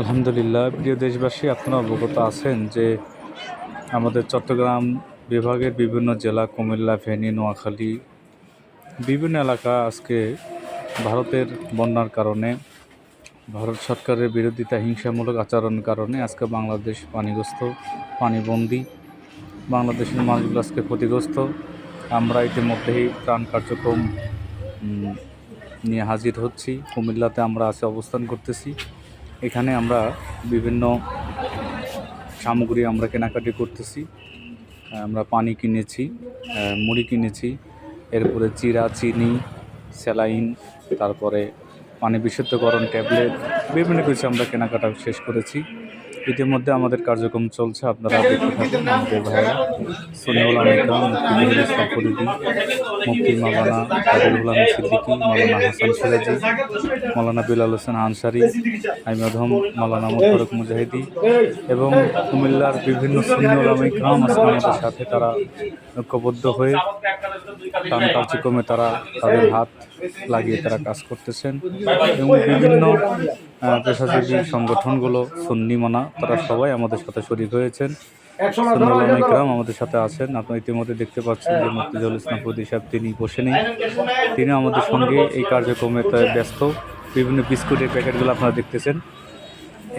আলহামদুলিল্লাহ, প্রিয় দেশবাসী, আপনারা অবগত আছেন যে আমাদের চট্টগ্রাম বিভাগের বিভিন্ন জেলা, কুমিল্লা, ফেনী, নোয়াখালী, বিভিন্ন এলাকা আজকে ভারতের বন্যার কারণে, ভারত সরকারের বিরোধিতা, হিংসামূলক আচরণের কারণে আজকে বাংলাদেশ পানিগ্রস্ত, পানিবন্দী, বাংলাদেশের মানুষগুলো আজকে ক্ষতিগ্রস্ত। আমরা ইতিমধ্যেই ত্রাণ কার্যক্রম নিয়ে হাজির হচ্ছি। কুমিল্লাতে আমরা আজকে অবস্থান করতেছি। এখানে আমরা বিভিন্ন সামগ্রী আমরা কেনাকাটি করতেছি। আমরা পানি কিনেছি মুড়ি কিনেছি, এরপরে চিরা, চিনি, স্যালাইন, তারপরে পানি বিশুদ্ধকরণ ট্যাবলেট, বিভিন্ন কিছু আমরা কেনাকাটা শেষ করেছি। ইতিমধ্যে আমাদের কার্যক্রম চলছে। আপনারা দেখতে থাকুন, আমাদের ভাইয়া সোনিউল আমিকা মুফতি ফরিদি, মুফতি কাদিরুল আলম সিদ্দিকী মাওলানা হাসান সিরাজি মাওলানা বিলাল হোসেন আনসারি আইমাধম মাওলানা মোশারক মুজাহিদি এবং কুমিল্লার বিভিন্ন সুন্নিউল আমিকাম আজকে আমাদের সাথে তারা ঐক্যবদ্ধ হয়ে ত্রাণ কার্যক্রমে তারা তাদের হাত লাগিয়ে তারা কাজ করতেছেন এবং বিভিন্ন পেশাজীবী সংগঠনগুলো সন্নিমানা তারা সবাই আমাদের সাথে শরিক হয়েছেন। সুন্নুল ইকরাম আমাদের সাথে আছেন। আপনারা ইতিমধ্যে দেখতে পাচ্ছেন যে মুক্তিজুল ইসলাম ফৌদি সাহেব তিনি বসে নেই। তিনি আমাদের সঙ্গে এই কার্যক্রমে ব্যস্ত। বিভিন্ন বিস্কুটের প্যাকেটগুলো আপনারা দেখতেছেন।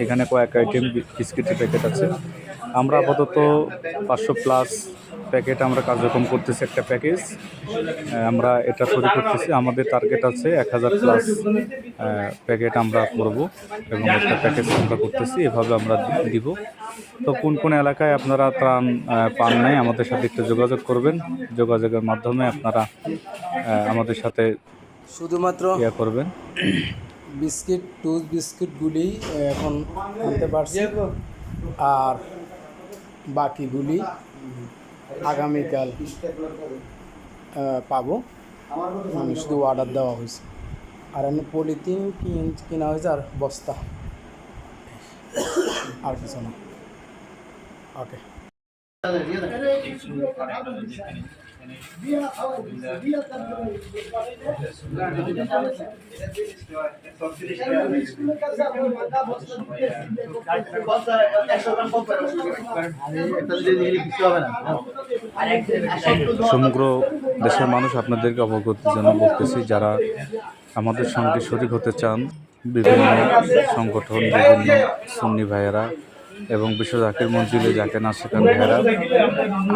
এখানে কয়েক আইটেম বিস্কিটের প্যাকেট আছে। আমরা আপাতত পাঁচশো প্লাস প্যাকেট আমরা কার্যক্রম করতেছি একটা প্যাকেজ। আমরা এটা শুরু করতেছি। আমাদের টার্গেট আছে এক হাজার প্লাস প্যাকেট আমরা করব এবং একটা প্যাকেজ আমরা করতেছি। এভাবে আমরা দিব। তো কোন কোন এলাকায় আপনারা ত্রাণ পান নাই আমাদের সাথে একটু যোগাযোগ করবেন। যোগাযোগের মাধ্যমে আপনারা আমাদের সাথে শুধুমাত্র ইয়ে করবেন। বিস্কিট টুথ বিস্কিটগুলি এখন আনতে পারছি। আর বাকিগুলি আগামীকাল পাবো। মানে শুধু অর্ডার দেওয়া হয়েছে। আর এমনি পলিথিন কিন- হয়েছে আর বস্তা। আর কিছু না। ওকে সমগ্র দেশের মানুষ আপনাদেরকে অবগতির জন্য বলতেছি যারা আমাদের সঙ্গে শরিক হতে চান, বিভিন্ন সংগঠন, বিভিন্ন সুন্নি ভাইয়েরা এবং বিশ্ব জাকির মঞ্জিলে যাকে না শেখান ভাইয়েরা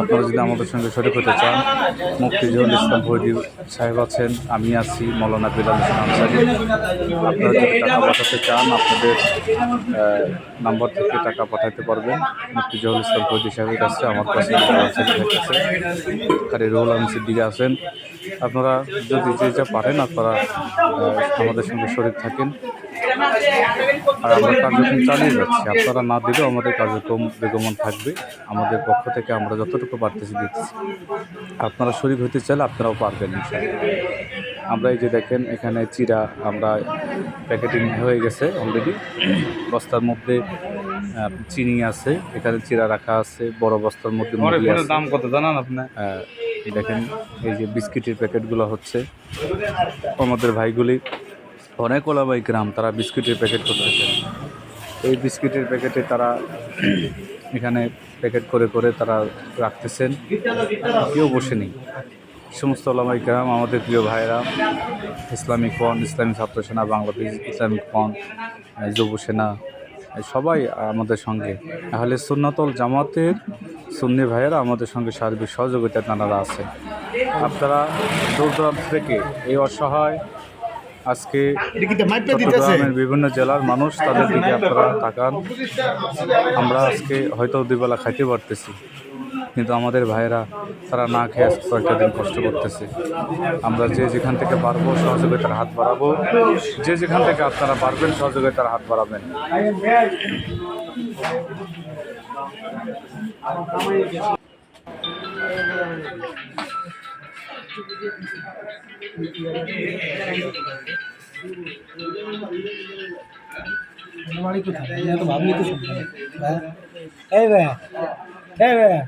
আপনারা যদি আমাদের সঙ্গে শরিক হতে চান মুক্তিজুল ইসলাম ফৈদি সাহেব আছেন, আমি আছি মৌলানা বিলাল হোসেন আনসারি। আপনারা যদি টাকা পাঠাতে চান, আপনাদের নাম্বার থেকে টাকা পাঠাতে পারবেন। মুক্তিজুল ইসলাম ফৈদি সাহেবের কাছে, আমার কাছে আছে আর রুহুল আলম সিদ্দিকে আছেন। আপনারা যদি যে যা পারেন আপনারা আমাদের সঙ্গে শরীর থাকেন। আর আমরা কার্যক্রম চালিয়ে যাচ্ছি। আপনারা না দিলেও আমাদের কার্যক্রম বেগমন থাকবে। আমাদের পক্ষ থেকে আমরা যতটুকু পারতেছি দিচ্ছি। আপনারা শরীর হতে চাইলে আপনারাও পারবেন। আমরা এই যে দেখেন এখানে চিরা আমরা প্যাকেটিং হয়ে গেছে অলরেডি বস্তার মধ্যে চিনি আছে এখানে চিরা রাখা আছে বড় বস্তার মধ্যে দাম কত জানান আপনি? আহ, দেখেন এই যে বিস্কিটের প্যাকেটগুলো হচ্ছে। আমাদের ভাইগুলি অনেক ওলামাই গ্রাম তারা বিস্কিটের প্যাকেট করতেছে। এই বিস্কিটের প্যাকেটে তারা এখানে প্যাকেট করে করে তারা রাখতেছেন। কেউ বসে নেই। সমস্ত ওলামাই গ্রাম আমাদের প্রিয় ভাইরা ইসলামিক ফ্রন্ট ইসলামী ছাত্র সেনা বাংলাদেশ ইসলামিক আহ, যুব সেনা সবাই আমাদের সঙ্গে। তাহলে সুন্নাতল জামাতের সুন্নি ভাইয়েরা আমাদের সঙ্গে সার্বিক সহযোগিতা তারা আছে। আপনারা দূর দূরান্ত থেকে এই অসহায়, আজকে চট্টগ্রামের বিভিন্ন জেলার মানুষ তাদের দিকে আপনারা তাকান। আমরা আজকে হয়তো দুবেলা খাইতে পারতেছি। কিন্তু আমাদের ভাইয়েরা তারা না খেয়ে কয়েকটা দিন কষ্ট করতেছে। আমরা যে যেখান থেকে পারব সহযোগিতার হাত বাড়াবো। যে যেখান থেকে আপনারা পারবেন সহযোগিতার হাত বাড়াবেন। এই ভাইয়া এই ভাইয়া।